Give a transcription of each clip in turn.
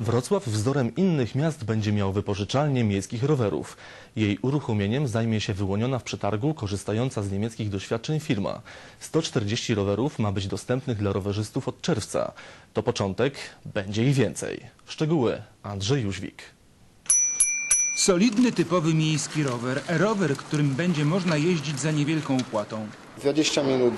Wrocław wzorem innych miast będzie miał wypożyczalnię miejskich rowerów. Jej uruchomieniem zajmie się wyłoniona w przetargu, korzystająca z niemieckich doświadczeń firma. 140 rowerów ma być dostępnych dla rowerzystów od czerwca. To początek, będzie ich więcej. Szczegóły Andrzej Jóźwik. Solidny, typowy miejski rower. Rower, którym będzie można jeździć za niewielką opłatą. 20 minut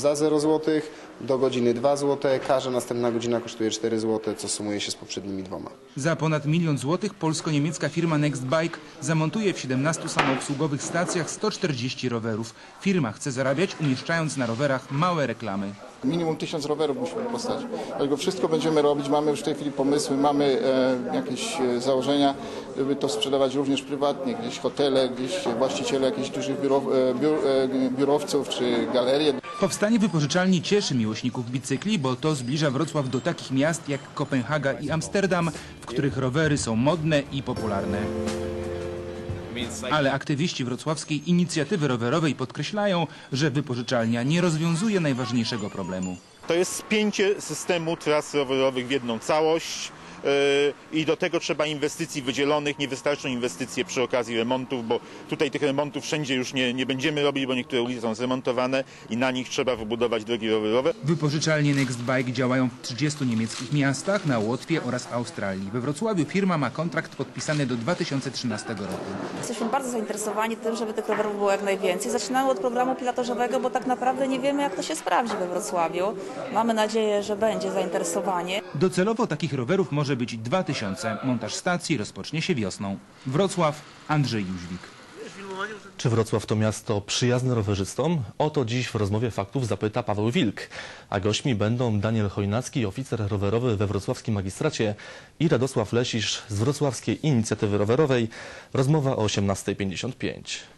za 0 zł, do godziny 2 zł, każda następna godzina kosztuje 4 zł, co sumuje się z poprzednimi dwoma. Za ponad milion złotych polsko-niemiecka firma Nextbike zamontuje w 17 samoobsługowych stacjach 140 rowerów. Firma chce zarabiać umieszczając na rowerach małe reklamy. Minimum tysiąc rowerów musimy postawić. Dlatego wszystko będziemy robić, mamy już w tej chwili pomysły, mamy e, jakieś e, założenia, żeby to sprzedawać również prywatnie, gdzieś hotele, gdzieś właściciele jakichś dużych biurow, e, biur, e, biurowców czy galerie. Powstanie wypożyczalni cieszy miłośników bicykli, bo to zbliża Wrocław do takich miast jak Kopenhaga i Amsterdam, w których rowery są modne i popularne. Ale aktywiści wrocławskiej inicjatywy rowerowej podkreślają, że wypożyczalnia nie rozwiązuje najważniejszego problemu. To jest spięcie systemu tras rowerowych w jedną całość. Yy, I do tego trzeba inwestycji wydzielonych, nie wystarczą inwestycje przy okazji remontów, bo tutaj tych remontów wszędzie już nie, nie będziemy robić, bo niektóre ulice są zremontowane i na nich trzeba wybudować drogi rowerowe. Wypożyczalnie Nextbike działają w 30 niemieckich miastach, na Łotwie oraz Australii. We Wrocławiu firma ma kontrakt podpisany do 2013 roku. Jesteśmy bardzo zainteresowani tym, żeby tych rowerów było jak najwięcej. Zaczynamy od programu pilotażowego, bo tak naprawdę nie wiemy, jak to się sprawdzi we Wrocławiu. Mamy nadzieję, że będzie zainteresowanie. Docelowo takich rowerów może być 2000. Montaż stacji rozpocznie się wiosną. Wrocław, Andrzej Jóźwik. Czy Wrocław to miasto przyjazne rowerzystom? O to dziś w rozmowie faktów zapyta Paweł Wilk. A gośćmi będą Daniel Chojnacki, oficer rowerowy we wrocławskim magistracie i Radosław Lesisz z wrocławskiej inicjatywy rowerowej. Rozmowa o 18.55.